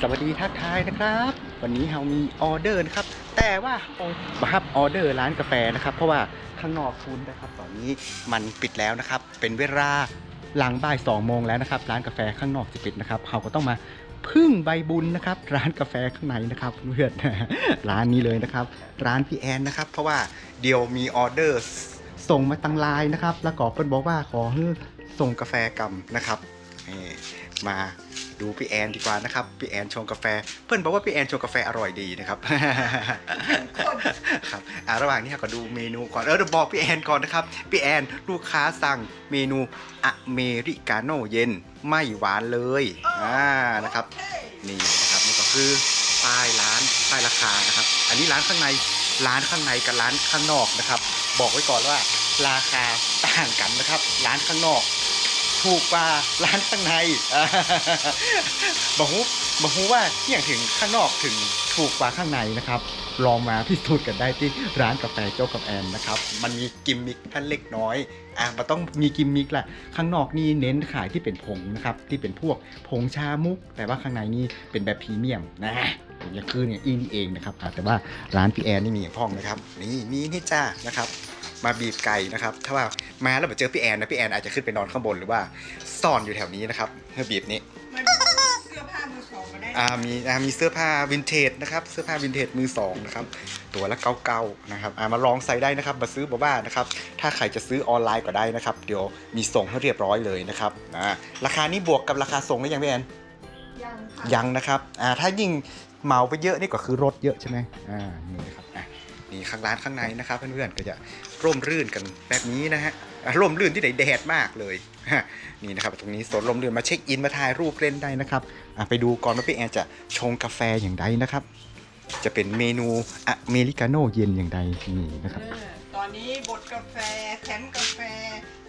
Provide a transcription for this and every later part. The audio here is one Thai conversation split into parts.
สวัสดีทักทายนะครับ วันนี้เรามีออเดอร์นะครับ แต่ว่าเราบับออเดอร์ร้านกาแฟนะครับ เพราะว่าข้างนอกคุณนะครับ ตอนนี้มันปิดแล้วนะครับ เป็นเวลาหลังบ่ายสองโมงแล้วนะครับ ร้านกาแฟข้างนอกจะปิดนะครับเราก็ต้องมาพึ่งใบบุญนะครับ ร้านกาแฟข้างในนะครับเพื่อนร้านนี้เลยนะครับ ร้านพี่แอนนะครับ เพราะว่าเดียวมีออเดอร์ส่งมาตังไลน์นะครับ แล้วก็เพิ่นบอกว่าขอให้ส่งกาแฟกำนะครับมา ดูพี่แอนดีกว่านะครับ พี่แอนชงกาแฟ เพื่อนบอกว่าพี่แอนชงกาแฟอร่อยดีนะครับ ครับอะระหว่างนี้เราก็ดูเมนูก่อน เออเดี๋ยวบอกพี่แอนก่อนนะครับ พี่แอนลูกค้าสั่งเมนูอเมริกาโน่เย็นไม่หวานเลย อ่า นะครับ นี่นะครับนี่ก็คือป้ายร้านป้ายราคานะครับ อันนี้ร้านข้างในร้านข้างในกับร้านข้างนอกนะครับ บอกไว้ก่อนว่าราคาต่างกันนะครับ ร้านข้างนอก ถูกกว่าร้านข้างในบอกฮูบอกฮูว่าที่อย่างถึงข้างนอกถึงถูกกว่าข้างในนะครับ ลองมาพิสูจน์กันได้ที่ร้านกาแฟโจ๊กกับแอนนะครับ มันมีกิมมิคท่านเล็กน้อย อะมันต้องมีกิมมิคแหละ ข้างนอกนี่เน้นขายที่เป็นผงนะครับ ที่เป็นพวกผงชามุก แต่ว่าข้างในนี่เป็นแบบพรีเมียมนะอย่างคือเนี่ยอีนี่เองนะครับแต่ว่าร้านพี่แอนนี่มีอย่างพ่องนะครับ นี่มีนี่จ้านะครับ มาบีบไก่นะครับ ถ้าว่ามาแล้วมาเจอพี่แอนนะพี่แอนอาจจะขึ้นไปนอนข้างบนหรือว่าซ่อนอยู่แถวนี้นะครับเพื่อบีบนี้มันเสื้อผ้ามือสองมาได้อ่ามีอ่ามีเสื้อผ้าวินเทจนะครับเสื้อผ้าวินเทจมือสองนะครับตัวละเก้าๆนะครับอ่ามาลองใส่ได้นะครับมาซื้อบอกว่านะครับถ้าใครจะซื้อออนไลน์ก็ได้นะครับเดี๋ยวมีส่งให้เรียบร้อยเลยนะครับอ่าราคานี้บวกกับราคาส่งได้ยังพี่แอนยังค่ะยังนะครับอ่าถ้ายิ่งเหมาไปเยอะนี่ก็คือลดเยอะใช่ไหมอ่านี่นะครับอะนี่ข้างร้านข้างในนะครับเพื่อนๆก็จะ ร่มรื่นกันแบบนี้นะฮะอะร่มรื่นที่ไหนแดดมากเลยนี่นะครับตรงนี้สวนลมรื่นมาเช็คอินมาถ่ายรูปเล่นได้นะครับอะไปดูก่อนว่าพี่แอนจะชงกาแฟอย่างไรนะครับ จะเป็นเมนูอเมริกาโน่เย็นอย่างไรนี่นะครับเออตอนนี้บดกาแฟแถมกาแฟ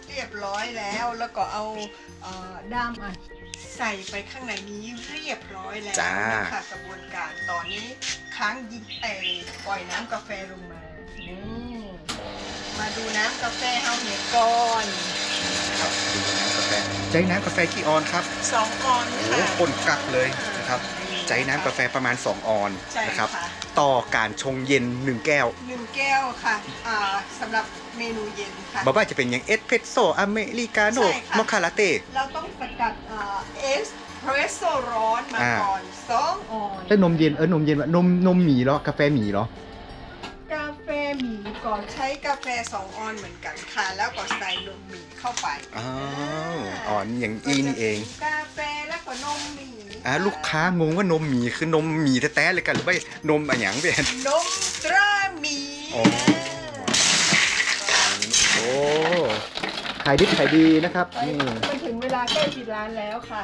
เรียบร้อยแล้วแล้วก็เอาเอ่อด้ามอะใส่ไปข้างในนี้เรียบร้อยแล้วจ้านะคะกระบวนการตอนนี้ค้างยิงเออปล่อยน้ำกาแฟลงมานี่มาดู น้ำกาแฟเฮาเหียก่อนครับดูน้ำกาแฟใจน้ำกาแฟกี่ออนครับสองออนโอ้ค่ะ คนกักเลยนะครับใจน้ำกาแฟประมาณ 2 ออนใช่นะครับค่ะต่อการชงเย็น 1 แก้วหนึ่งแก้วค่ะอ่าสำหรับเมนูเย็นค่ะบอกว่าจะเป็นอย่างเอสเพรสโซอเมริกาโน่ใช่ค่ะ มอคคาลาเต้ เราต้องสกัดเอสเพรสโซร้อนมาอ่า ก่อนสองออนแล้วนมเย็นเออนมเย็นว่านมนมหมีเหรอกาแฟหมีเหรอกาแฟ หมีก่อนใช้กาแฟสองออนเหมือนกันค่ะ แล้วก็ใส่นมหมีเข้าไปอ้าวอ๋อนี่อย่างอีนี่เองกาแฟแล้วก็นมหมีอ่าลูกค้างงว่านมหมีคือนมหมีแท้ๆเลยกันหรือว่านมอะไรอย่างเปลี่ยนนมตราหมีอ๋อโอ้ขายดิบขายดีนะครับไปนี่มันถึงเวลาใกล้ปิดร้านแล้วค่ะ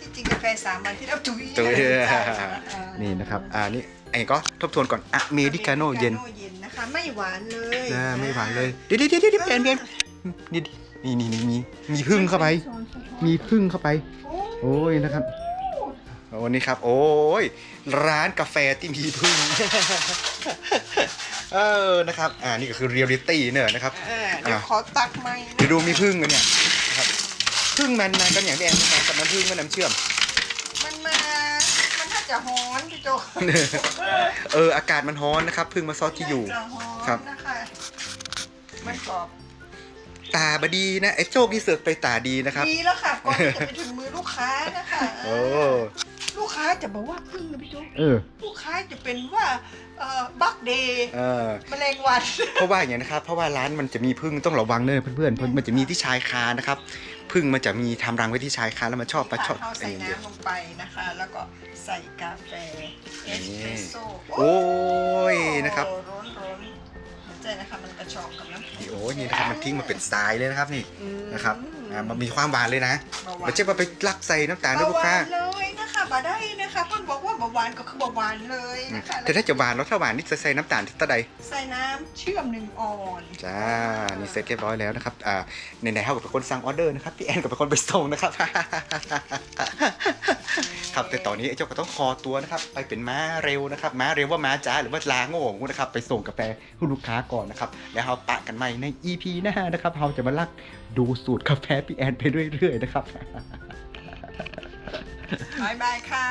ที่จริงกาแฟสามวันที่เราจุยจุ๊ยอ่านี่นะครับอ่านี่ไอ้ก็ทบทวนก่อนอเมริกาโน่เย็นอมริกาโเย็นนะคะไม่หวานเลยนะไม่หวานเลยเดี๋ยวเดี๋ยวเดี๋ยวเดี๋ยวเปลี่ยนเปลี่ยนนี่นี่นี่นี่มีมีพึ่งเข้าไป มีพึ่งเข้าไป โอ้ยนะครับโอ้นี่ครับ โอ้ยร้านกาแฟที่มีพึ่งเออนะครับอ่านี่ก็คือเรียลลิตี้เนอะนะครับเออเดี๋ยวขอตักไหมค์นะเดี๋ยวดูมีพึ่งกันเนี่ยนะครับพึ่งมันมากันอย่างแดงนะครับกับน้ำพึ่งกับน้ำเชื่อมมันมามันถ้า จะฮ้อนพี่โจเอออากาศมันร้อนนะครับพึ่งมาซอสที่อยู่ จะฮ้อนครับ นะคะมันกรอบตาบดีนะไอ้โจกที่เสือกไปตาดีนะครับ ดีแล้วค่ะก่อนที่จะไปถึงมือลูกค้านะคะโอ้ ลูกค้าจะบอกว่าพึ่งนะพี่โจเออ ลูกค้าจะเป็นว่าเอ่อบักเดย์เออ แมลงวัน เพราะว่าอย่างนี้นะครับ เพราะว่าร้านมันจะมีพึ่งต้องระวังเนอะเพื่อนๆเพราะมันจะมีที่ชายคานะครับพึ่งมันจะมีทำรังไว้ที่ชายคาแล้วมันชอบมาชอบเขาอะไรใส่อย่างเงี้ยน้ำลงไปนะคะ แล้วก็ใส่กาแฟเอสเปรสโซ่โอ้ยนะครับร้อนร้อนๆมันใจนะคะมันกระชอกกับน้ำแข็งโอ้ยนี่นะครับมันทิ้งมาเป็นทรายเลยนะครับนี่อืมนะครับอ่ามันมีความหวานเลยนะ เบาหวานไม่ใช่ว่าไปลักใส่น้ำตาลด้วยลูกค้า เบหวานเลยนะคะ บาได้นะคะเพิ่นบอกว่าเบาหวานก็คือเบาหวานเลยนะคะแต่ถ้าจะหวานแล้วถ้าหวานนี่จะใส่น้ำตาลที่ตะใดใส่น้ำเชื่อมหนึ่งออนจ้านี่เสร็จเรียบร้อยแล้วนะครับอ่าในไหนๆเท่ากับเป็นคนสั่งออเดอร์นะครับพี่แอนกับเป็นคนไปส่งนะครับ ครับแต่ตอนนี้ไอ้เจ้าก็ต้องคอตัวนะครับ ไปเป็นม้าเร็วนะครับ ม้าเร็วว่าม้าจ้าหรือว่าลาโง่นะครับ ไปส่งกาแฟให้ลูกค้าก่อนนะครับ แล้วเราปะกันใหม่ใน EP หน้านะครับเราจะมาลักดูสูตรกาแฟพี่แอนไปเรื่อยๆนะครับ บายบายค่ะ